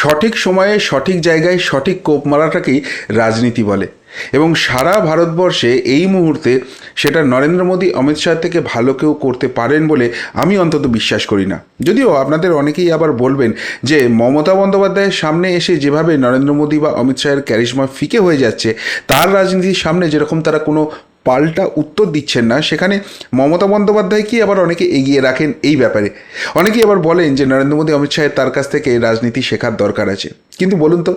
সঠিক সময়ে, সঠিক জায়গায়, সঠিক কোপ মারাটাকেই রাজনীতি বলে। এবং সারা ভারতবর্ষে এই মুহূর্তে সেটা নরেন্দ্র মোদী, অমিত শাহ থেকে ভালো কেউ করতে পারেন বলে আমি অন্তত বিশ্বাস করি না। যদিও আপনাদের অনেকেই আবার বলবেন যে মমতা বন্দ্যোপাধ্যায়ের সামনে এসে যেভাবে নরেন্দ্র মোদী বা অমিত শাহের ক্যারিশমা ফিকে হয়ে যাচ্ছে, তার রাজনীতির সামনে যেরকম তারা কোনো পাল্টা উত্তর দিচ্ছেন না। সেখানে মমতা বন্দ্যোপাধ্যায়কে আবার অনেকে এগিয়ে রাখেন এই ব্যাপারে? অনেকেই আবার বলেন যে নরেন্দ্র মোদী, অমিত শাহের তার কাছ থেকে রাজনীতি শেখার দরকার আছে। কিন্তু বলুন তো,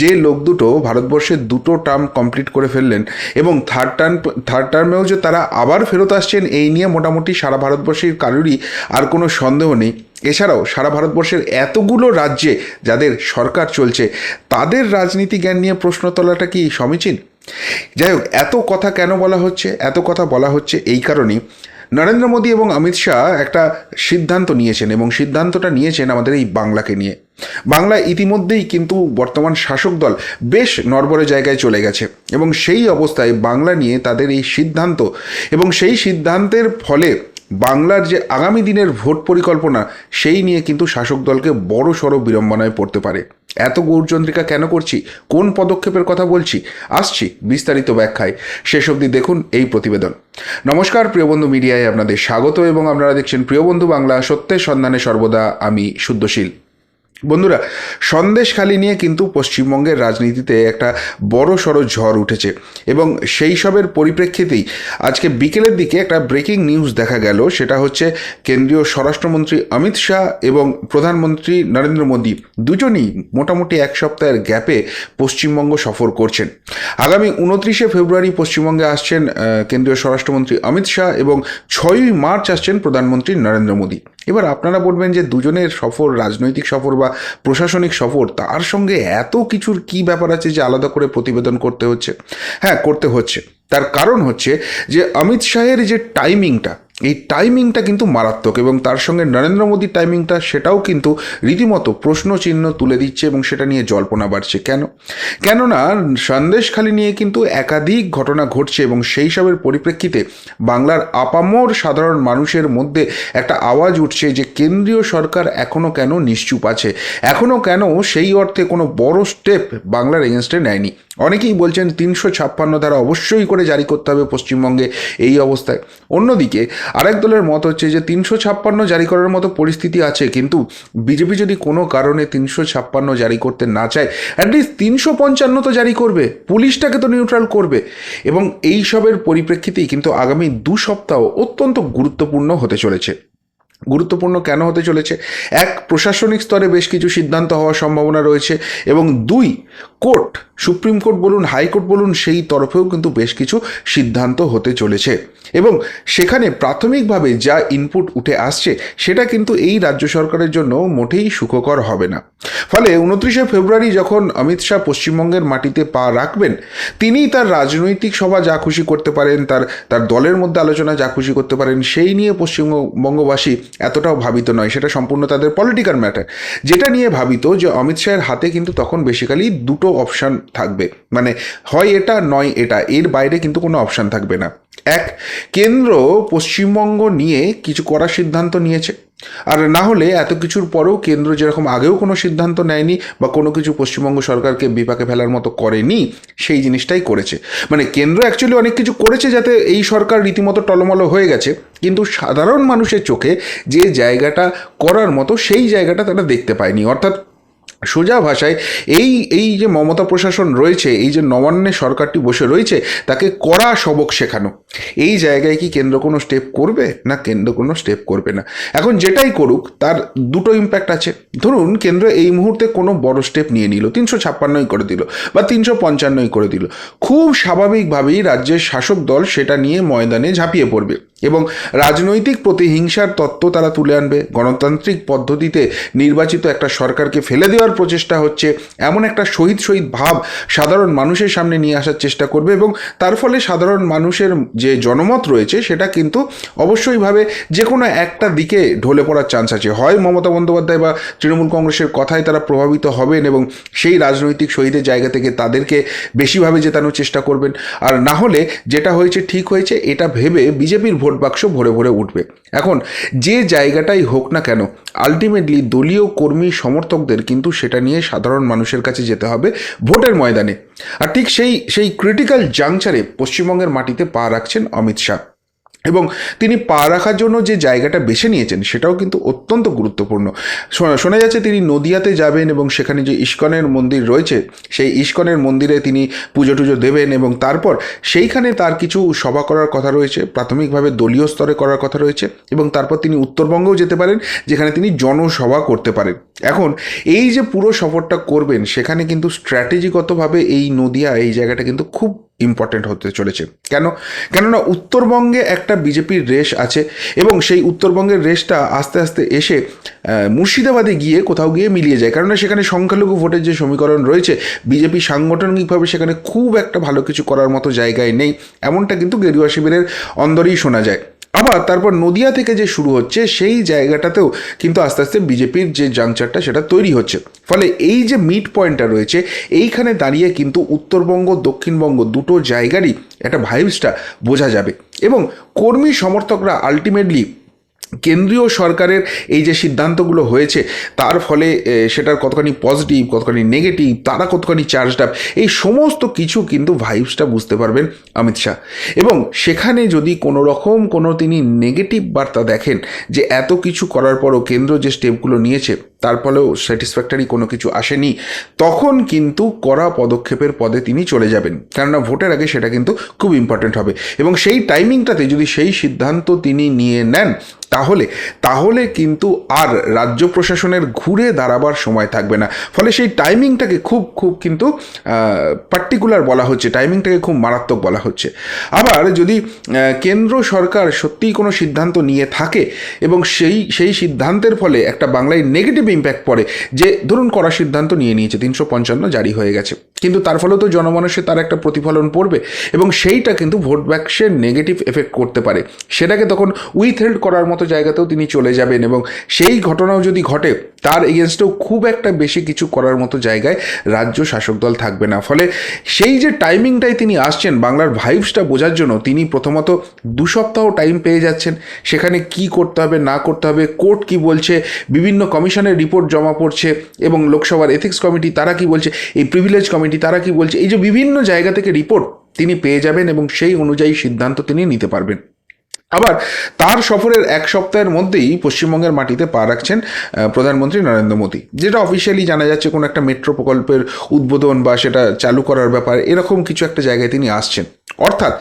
যে লোক দুটো ভারতবর্ষের দুটো টার্ম কমপ্লিট করে ফেললেন এবং থার্ড টার্ম থার্ড টার্মেও যে তারা আবার ফেরত আসছেন, এই নিয়ে মোটামুটি সারা ভারতবর্ষের কারোরই আর কোনো সন্দেহ নেই। এছাড়াও সারা ভারতবর্ষের এতগুলো রাজ্যে যাদের সরকার চলছে, তাদের রাজনীতি জ্ঞান নিয়ে প্রশ্ন তোলাটা কি সমীচীন? যাই হোক এত কথা কেন বলা হচ্ছে? এত কথা বলা হচ্ছে এই কারণেই। নরেন্দ্র মোদী এবং অমিত শাহ একটা সিদ্ধান্ত নিয়েছেন এবং সিদ্ধান্তটা নিয়েছেন আমাদের এই বাংলাকে নিয়ে। বাংলা ইতিমধ্যেই কিন্তু বর্তমান শাসক দল বেশ নরবরে জায়গায় চলে গেছে এবং সেই অবস্থায় বাংলা নিয়ে তাদের এই সিদ্ধান্ত এবং সেই সিদ্ধান্তের ফলে বাংলার যে আগামী দিনের ভোট পরিকল্পনা, সেই নিয়ে কিন্তু শাসক দলকে বড় সড়ো বিড়ম্বনায় পড়তে পারে। এত গৌরচন্দ্রিকা কেন করছি? কোন পদক্ষেপের কথা বলছি? আসছি বিস্তারিত ব্যাখ্যায়। শেষ অবধি দেখুন এই প্রতিবেদন। নমস্কার প্রিয়বন্ধু মিডিয়ায় আপনাদের স্বাগত এবং আপনারা দেখছেন প্রিয়বন্ধু বাংলা সত্যের সন্ধানে সর্বদা আমি শুদ্ধশীল। বন্ধুরা সন্দেশখালি নিয়ে কিন্তু পশ্চিমবঙ্গের রাজনীতিতে একটা বড় সড়ো ঝড় উঠেছে এবং সেই সবের পরিপ্রেক্ষিতেই আজকে বিকেলের দিকে একটা ব্রেকিং নিউজ দেখা গেল, সেটা হচ্ছে কেন্দ্রীয় স্বরাষ্ট্রমন্ত্রী অমিত শাহ এবং প্রধানমন্ত্রী নরেন্দ্র মোদী দুজনই মোটামুটি এক সপ্তাহের গ্যাপে পশ্চিমবঙ্গ সফর করছেন। আগামী উনত্রিশে ফেব্রুয়ারি পশ্চিমবঙ্গে আসছেন কেন্দ্রীয় স্বরাষ্ট্রমন্ত্রী অমিত শাহ এবং ছয়ই মার্চ আসছেন প্রধানমন্ত্রী নরেন্দ্র মোদী। এবার আপনারা বলবেন যে দুজনের সফর, রাজনৈতিক সফর বা প্রশাসনিক সফর, তার সঙ্গে এত কিছুর কি ব্যাপার আছে যে আলাদা করে প্রতিবেদন করতে হচ্ছে? হ্যাঁ করতে হচ্ছে। তার কারণ হচ্ছে যে অমিত শাহের যে টাইমিংটা এই টাইমিংটা কিন্তু মারাত্মক এবং তার সঙ্গে নরেন্দ্র মোদীর টাইমিংটা সেটাও কিন্তু রীতিমতো প্রশ্ন চিহ্ন তুলে দিচ্ছে এবং সেটা নিয়ে জল্পনা বাড়ছে। কেন? কেননা সন্দেশখালি নিয়ে কিন্তু একাধিক ঘটনা ঘটছে এবং সেই সবের পরিপ্রেক্ষিতে বাংলার আপামর সাধারণ মানুষের মধ্যে একটা আওয়াজ উঠছে যে কেন্দ্রীয় সরকার এখনও কেন নিশ্চুপ আছে? এখনও কেন সেই অর্থে কোনো বড় স্টেপ বাংলার এগেনস্টে নেয়নি? অনেকেই বলছেন তিনশো ছাপ্পান্ন ধারা অবশ্যই করে জারি করতে হবে পশ্চিমবঙ্গে এই অবস্থায়। অন্যদিকে আরেক দলের মত হচ্ছে যে তিনশো ছাপ্পান্ন জারি করার মতো পরিস্থিতি আছে, কিন্তু বিজেপি যদি কোনো কারণে তিনশো ছাপ্পান্ন জারি করতে না চায় অ্যাটলিস্ট তিনশো পঞ্চান্ন তো জারি করবে, পুলিশটাকে তো নিউট্রাল করবে। এবং এই সবের পরিপ্রেক্ষিতেই কিন্তু আগামী দু সপ্তাহ অত্যন্ত গুরুত্বপূর্ণ হতে চলেছে। গুরুত্বপূর্ণ কেন হতে চলেছে? এক, প্রশাসনিক স্তরে বেশ কিছু সিদ্ধান্ত হওয়ার সম্ভাবনা রয়েছে এবং দুই, কোর্ট, সুপ্রিম কোর্ট বলুন, হাইকোর্ট বলুন, সেই তরফেও কিন্তু বেশ কিছু সিদ্ধান্ত হতে চলেছে। এবং সেখানে প্রাথমিকভাবে যা ইনপুট উঠে আসছে, সেটা কিন্তু এই রাজ্য সরকারের জন্য মোটেই সুখকর হবে না। ফলে উনত্রিশে ফেব্রুয়ারি যখন অমিত শাহ পশ্চিমবঙ্গের মাটিতে পা রাখবেন তিনি তার রাজনৈতিক সভা যা খুশি করতে পারেন, তার তার দলের মধ্যে আলোচনা যা খুশি করতে পারেন, সেই নিয়ে পশ্চিমবঙ্গবাসী এতটাও ভাবিত নয়, সেটা সম্পূর্ণ তাদের পলিটিক্যাল ম্যাটার যেটা নিয়ে ভাবিত যে অমিত শাহের হাতে কিন্তু তখন বেসিক্যালি দুটো অপশান থাকবে। মানে হয় এটা, নয় এটা, এর বাইরে কিন্তু কোনো অপশান থাকবে না। এক, কেন্দ্র পশ্চিমবঙ্গ নিয়ে কিছু করার সিদ্ধান্ত নিয়েছে। আর না হলে এত কিছুর পরেও কেন্দ্র যেরকম আগেও কোনো সিদ্ধান্ত নেয়নি বা কোনো কিছু পশ্চিমবঙ্গ সরকারকে বিপাকে ফেলার মতো করেনি, সেই জিনিসটাই করেছে। মানে কেন্দ্র অ্যাকচুয়ালি অনেক কিছু করেছে যাতে এই সরকার রীতিমতো টলমলো হয়ে গেছে। কিন্তু সাধারণ মানুষের চোখে যে জায়গাটা করার মতো সেই জায়গাটা তারা দেখতে পায়নি। অর্থাৎ সোজা ভাষায় এই এই যে মমতা প্রশাসন রয়েছে, এই যে নবান্নে সরকারটি বসে রয়েছে, তাকে কড়া সবক শেখানো। এই জায়গায় কি কেন্দ্র কোনো স্টেপ করবে? না, কেন্দ্র কোনো স্টেপ করবে না। এখন যেটাই করুক, তার দুটো ইম্প্যাক্ট আছে। ধরুন, কেন্দ্র এই মুহূর্তে কোনো বড় স্টেপ নিয়ে নিল, তিনশো ছাপ্পান্নই করে দিল বা তিনশো পঞ্চান্নই করে দিল। খুব স্বাভাবিকভাবেই রাজ্যের শাসক দল সেটা নিয়ে ময়দানে ঝাঁপিয়ে পড়বে। এবং রাজনৈতিক প্রতিহিংসার তত্ত্ব তারা তুলে আনবে। গণতান্ত্রিক পদ্ধতিতে নির্বাচিত একটা সরকারকে ফেলে দেওয়ার প্রচেষ্টা হচ্ছে। এমন একটা শহীদ শহীদ ভাব সাধারণ মানুষের সামনে নিয়ে আসার চেষ্টা করবে এবং তার ফলে সাধারণ মানুষের যে জনমত রয়েছে সেটা কিন্তু অবশ্যইভাবে যে কোনো একটা দিকে ঢলে পড়ার চান্স আছে। হয় মমতা বন্দ্যোপাধ্যায় বা তৃণমূল কংগ্রেসের কথায় তারা প্রভাবিত হবেন এবং সেই রাজনৈতিক শহীদের জায়গা থেকে তাদেরকে বেশিভাবে জেতানোর চেষ্টা করবেন। আর না হলে যেটা হয়েছে ঠিক হয়েছে, এটা ভেবে বিজেপির ভোট বাক্স ভরে ভরে উঠবে। এখন, যে জায়গাটাই হোক না কেন আলটিমেটলি দলীয় কর্মী সমর্থকদের কিন্তু সেটা নিয়ে সাধারণ মানুষের কাছে যেতে হবে ভোটের ময়দানে। আর ঠিক সেই সেই ক্রিটিক্যাল জাংচারে পশ্চিমবঙ্গের মাটিতে পা রাখছেন অমিত শাহ। এবং তিনি পা রাখার জন্য যে জায়গাটা বেছে নিয়েছেন, সেটাও কিন্তু অত্যন্ত গুরুত্বপূর্ণ। শোনা- শোনা যাচ্ছে তিনি নদিয়াতে যাবেন এবং সেখানে যে ইস্কনের মন্দির রয়েছে, সেই ইস্কনের মন্দিরে তিনি পুজো টুজো দেবেন এবং তারপর সেইখানে তার কিছু সভা করার কথা রয়েছে, প্রাথমিকভাবে দলীয় স্তরে করার কথা রয়েছে এবং তারপর তিনি উত্তরবঙ্গেও যেতে পারেন, যেখানে তিনি জনসভা করতে পারেন। এখন এই যে পুরো সফরটা করবেন, সেখানে কিন্তু স্ট্র্যাটেজিগতভাবে এই নদিয়া, এই জায়গাটা কিন্তু খুব ইম্পর্টেন্ট হতে চলেছে। কেন? কেননা উত্তরবঙ্গে একটা বিজেপির রেশ আছে এবং সেই উত্তরবঙ্গের রেশটা আস্তে আস্তে এসে মুর্শিদাবাদে গিয়ে কোথাও গিয়ে মিলিয়ে যায়। কেননা সেখানে সংখ্যালঘু ভোটের যে সমীকরণ রয়েছে, বিজেপি সাংগঠনিকভাবে সেখানে খুব একটা ভালো কিছু করার মতো জায়গায় নেই। এমনটা কিন্তু গেরুয়া শিবিরের অন্দরেই শোনা যায়। আবার তারপর নদিয়া থেকে যে শুরু হচ্ছে, সেই জায়গাটাতেও কিন্তু আস্তে আস্তে বিজেপির যে জাংচারটা সেটা তৈরি হচ্ছে। ফলে এই যে মিড পয়েন্টটা রয়েছে, এইখানে দাঁড়িয়ে কিন্তু উত্তরবঙ্গ, দক্ষিণবঙ্গ দুটো জায়গারই একটা ভাইবসটা বোঝা যাবে। এবং কর্মী সমর্থকরা আলটিমেটলি কেন্দ্রীয় সরকারের এই যে সিদ্ধান্তগুলো হয়েছে, তার ফলে সেটার কতখানি পজিটিভ কতখানি নেগেটিভ তারা কতখানি চার্জড আপ এই সমস্ত কিছু কিন্তু ভাইবসটা বুঝতে পারবেন অমিত শাহ। এবং সেখানে যদি কোনো রকম কোনো তিনি নেগেটিভ বার্তা দেখেন যে এত কিছু করার পরও কেন্দ্র যে স্টেপগুলো নিয়েছে তার ফলেও স্যাটিসফ্যাক্টরি কোনো কিছু আসেনি, তখন কিন্তু কড়া পদক্ষেপের পদে তিনি চলে যাবেন। কেননা ভোটের আগে সেটা কিন্তু খুব ইম্পর্টেন্ট হবে। এবং সেই টাইমিংটাতে যদি সেই সিদ্ধান্ত তিনি নিয়ে নেন, তাহলে তাহলে কিন্তু আর রাজ্য প্রশাসনের ঘুরে দাঁড়াবার সময় থাকবে না। ফলে সেই টাইমিংটাকে খুব খুব কিন্তু পার্টিকুলার বলা হচ্ছে টাইমিংটাকে খুব মারাত্মক বলা হচ্ছে। আবার যদি কেন্দ্র সরকার সত্যিই কোনো সিদ্ধান্ত নিয়ে থাকে, এবং সেই সেই সিদ্ধান্তের ফলে একটা বাংলায় নেগেটিভ ইম্প্যাক্ট পড়ে। যে ধরুন করা সিদ্ধান্ত নিয়ে নিয়েছে, তিনশো পঞ্চান্ন জারি হয়ে গেছে। কিন্তু তার ফলেও তো জনমানুষে তার একটা প্রতিফলন পড়বে এবং সেইটা কিন্তু ভোট ব্যাক্সের নেগেটিভ এফেক্ট করতে পারে। সেটাকে তখন উইথ হেল্ড করার মতো জায়গাতেও তিনি চলে যাবেন এবং সেই ঘটনাও যদি ঘটে, তার এগেনস্টেও খুব একটা বেশি কিছু করার মতো জায়গায় রাজ্য শাসক দল থাকবে না। ফলে সেই যে টাইমিংটাই তিনি আসছেন, বাংলার ভাইবসটা বোঝার জন্য তিনি প্রথমত দু সপ্তাহ টাইম পেয়ে যাচ্ছেন। সেখানে কি করতে হবে, না করতে হবে কোর্ট কি বলছে, বিভিন্ন কমিশনের রিপোর্ট জমা পড়ছে এবং লোকসভার এথিক্স কমিটি তারা কি বলছে, এই প্রিভিলেজ কমিটি তারা কি বলছে, এই যে বিভিন্ন জায়গা থেকে রিপোর্ট তিনি পেয়ে যাবেন এবং সেই অনুযায়ী সিদ্ধান্ত তিনি নিতে পারবেন। আবার তার সফরের এক সপ্তাহের মধ্যেই পশ্চিমবঙ্গের মাটিতে পা রাখছেন প্রধানমন্ত্রী নরেন্দ্র মোদী। যেটা অফিসিয়ালি জানা যাচ্ছে কোনো একটা মেট্রো প্রকল্পের উদ্বোধন বা সেটা চালু করার ব্যাপার, এরকম কিছু একটা জায়গায় তিনি আসছেন। অর্থাৎ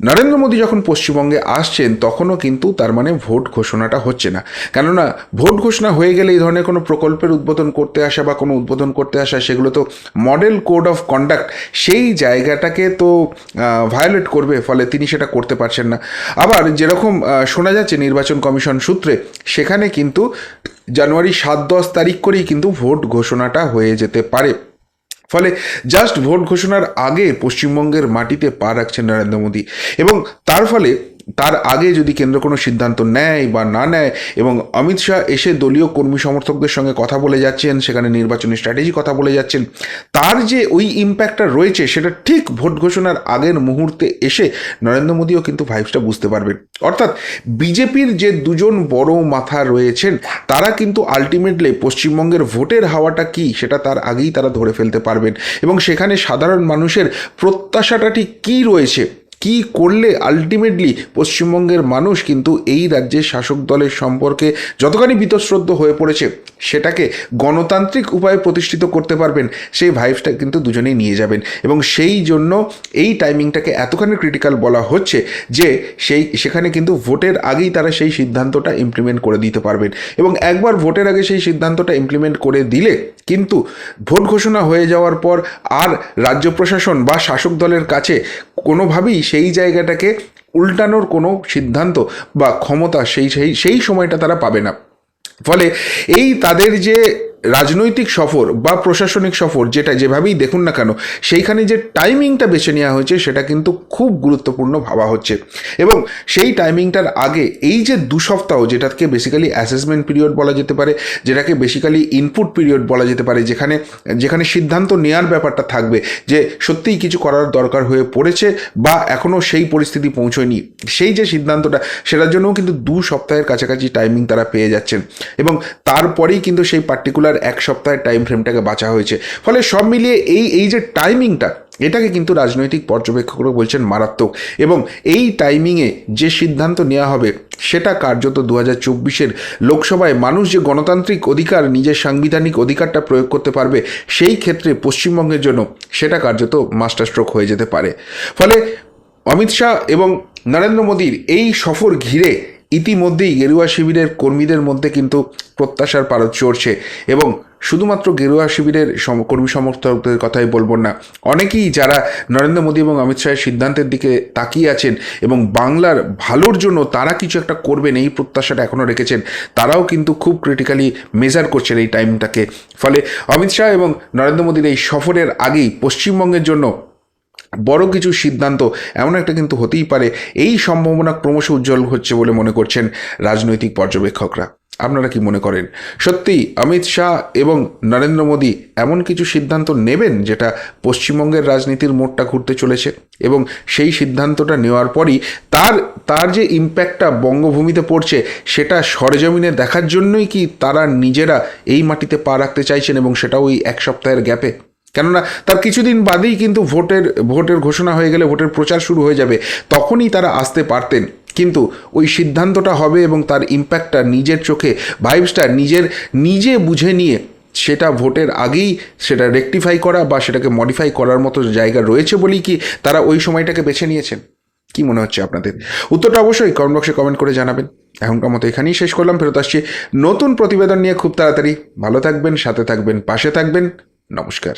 নরেন্দ্র মোদী যখন পশ্চিমবঙ্গে আসছেন, তখনও কিন্তু তার মানে ভোট ঘোষণাটা হচ্ছে না। কেননা, ভোট ঘোষণা হয়ে গেলে এই ধরনের কোনো প্রকল্পের উদ্বোধন করতে আসা বা কোনো উদ্বোধন করতে আসা, সেগুলো তো মডেল কোড অফ কন্ডাক্ট সেই জায়গাটাকে তো ভায়োলেট করবে, ফলে তিনি সেটা করতে পারছেন না। আবার যেরকম শোনা যাচ্ছে নির্বাচন কমিশন সূত্রে, সেখানে কিন্তু জানুয়ারি সাত দশ তারিখ করেই কিন্তু ভোট ঘোষণাটা হয়ে যেতে পারে। ফলে জাস্ট ভোট ঘোষণার আগে পশ্চিমবঙ্গের মাটিতে পা রাখছেন নরেন্দ্র মোদী এবং তার ফলে তার আগে যদি কেন্দ্র কোনো সিদ্ধান্ত নেয় বা না নেয়, এবং অমিত শাহ এসে দলীয় কর্মী সমর্থকদের সঙ্গে কথা বলে যাচ্ছেন, সেখানে নির্বাচনী স্ট্র্যাটেজি কথা বলে যাচ্ছেন, তার যে ওই ইম্প্যাক্টটা রয়েছে, সেটা ঠিক ভোট ঘোষণার আগের মুহূর্তে এসে নরেন্দ্র মোদীও কিন্তু ভাইবসটা বুঝতে পারবেন অর্থাৎ বিজেপির যে দুজন বড় মাথা রয়েছেন, তারা কিন্তু আলটিমেটলি পশ্চিমবঙ্গের ভোটের হাওয়াটা কি, সেটা তার আগেই তারা ধরে ফেলতে পারবেন। এবং সেখানে সাধারণ মানুষের প্রত্যাশাটা ঠিক কী রয়েছে কি করলে আলটিমেটলি পশ্চিমবঙ্গের মানুষ কিন্তু এই রাজ্যের শাসক দলের সম্পর্কে যতখানি বীতশ্রদ্ধ হয়ে পড়েছে, সেটাকে গণতান্ত্রিক উপায়ে প্রতিষ্ঠিত করতে পারবেন, সেই ভাইবসটা কিন্তু দুজনেই নিয়ে যাবেন। এবং সেই জন্য এই টাইমিংটাকে এতখানি ক্রিটিক্যাল বলা হচ্ছে যে সেই, সেখানে কিন্তু ভোটের আগেই তারা সেই সিদ্ধান্তটা ইমপ্লিমেন্ট করে দিতে পারবেন। এবং একবার ভোটের আগে সেই সিদ্ধান্তটা ইমপ্লিমেন্ট করে দিলে কিন্তু ভোট ঘোষণা হয়ে যাওয়ার পর আর রাজ্য প্রশাসন বা শাসক দলের কাছে কোনোভাবেই সেই জায়গাটাকে উল্টানোর কোনো সিদ্ধান্ত বা ক্ষমতা সেই সেই সেই সময়টা তারা পাবে না। ফলে এই তাদের যে রাজনৈতিক সফর বা প্রশাসনিক সফর যেটা যেভাবেই দেখুন না কেন, সেইখানে যে টাইমিংটা বেছে নেওয়া হয়েছে সেটা কিন্তু খুব গুরুত্বপূর্ণ ভাবা হচ্ছে। এবং সেই টাইমিংটার আগে এই যে দু সপ্তাহ যেটাকে বেসিক্যালি অ্যাসেসমেন্ট পিরিয়ড বলা যেতে পারে, যেটাকে বেসিক্যালি ইনপুট পিরিয়ড বলা যেতে পারে, যেখানে যেখানে সিদ্ধান্ত নেওয়ার ব্যাপারটা থাকবে যে সত্যিই কিছু করার দরকার হয়ে পড়েছে বা এখনও সেই পরিস্থিতি পৌঁছয়নি, সেই যে সিদ্ধান্তটা, সেটার জন্যও কিন্তু দু সপ্তাহের কাছাকাছি টাইমিং তারা পেয়ে যাচ্ছেন। এবং তারপরেই কিন্তু সেই পার্টিকুলার এক সপ্তাহের টাইম ফ্রেমটাকে বাঁচা হয়েছে। ফলে সব মিলিয়ে এই এই যে টাইমিংটা এটাকে কিন্তু রাজনৈতিক পর্যবেক্ষকরা বলছেন মারাত্মক। এবং এই টাইমিংয়ে যে সিদ্ধান্ত নেওয়া হবে, সেটা কার্যত দু হাজার চব্বিশের লোকসভায় মানুষ যে গণতান্ত্রিক অধিকার, নিজের সাংবিধানিক অধিকারটা প্রয়োগ করতে পারবে, সেই ক্ষেত্রে পশ্চিমবঙ্গের জন্য সেটা কার্যত মাস্টার স্ট্রোক হয়ে যেতে পারে। ফলে অমিত শাহ এবং নরেন্দ্র মোদীর এই সফর ঘিরে ইতিমধ্যেই গেরুয়া শিবিরের কর্মীদের মধ্যে কিন্তু প্রত্যাশার পারদ চড়ছে এবং শুধুমাত্র গেরুয়া শিবিরের কর্মী সমর্থকদের কথাই বলব না। অনেকেই যারা নরেন্দ্র মোদী এবং অমিত শাহের সিদ্ধান্তের দিকে তাকিয়ে আছেন এবং বাংলার ভালোর জন্য তারা কিছু একটা করবেন, এই প্রত্যাশাটা এখনও রেখেছেন, তারাও কিন্তু খুব ক্রিটিক্যালি মেজার করছেন এই টাইমটাকে ফলে অমিত শাহ এবং নরেন্দ্র মোদীর এই সফরের আগেই পশ্চিমবঙ্গের জন্য বড় কিছু সিদ্ধান্ত এমন একটা কিন্তু হতেই পারে। এই সম্ভাবনা ক্রমশ উজ্জ্বল হচ্ছে বলে মনে করছেন রাজনৈতিক পর্যবেক্ষকরা। আপনারা কি মনে করেন? সত্যি অমিত শাহ এবং নরেন্দ্র মোদী এমন কিছু সিদ্ধান্ত নেবেন যেটা পশ্চিমবঙ্গের রাজনীতির মোড়টা ঘুরতে চলেছে? এবং সেই সিদ্ধান্তটা নেওয়ার পরই তার তার যে ইম্প্যাক্টটা বঙ্গভূমিতে পড়ছে, সেটা সরেজমিনে দেখার জন্যই কি তারা নিজেরা এই মাটিতে পা রাখতে চাইছেন এবং সেটাও ওই এক সপ্তাহের গ্যাপে কেননা তার কিছুদিন বাদেই কিন্তু ভোটের ভোটের ঘোষণা হয়ে গেলে ভোটের প্রচার শুরু হয়ে যাবে, তখনই তারা আসতে পারতেন। কিন্তু ওই সিদ্ধান্তটা হবে এবং তার ইম্প্যাক্টটা নিজের চোখে ভাইবসটা নিজের, নিজে বুঝে নিয়ে সেটা ভোটের আগেই সেটা রেকটিফাই করা বা সেটাকে মডিফাই করার মতো জায়গা রয়েছে বলেই কি তারা ওই সময়টাকে বেছে নিয়েছেন? কি মনে হচ্ছে আপনাদের? উত্তরটা অবশ্যই কমেন্ট বক্সে কমেন্ট করে জানাবেন। এখনকার মতো এখানেই শেষ করলাম, ফেরত আসছি নতুন প্রতিবেদন নিয়ে খুব তাড়াতাড়ি। ভালো থাকবেন, সাথে থাকবেন, পাশে থাকবেন। নমস্কার।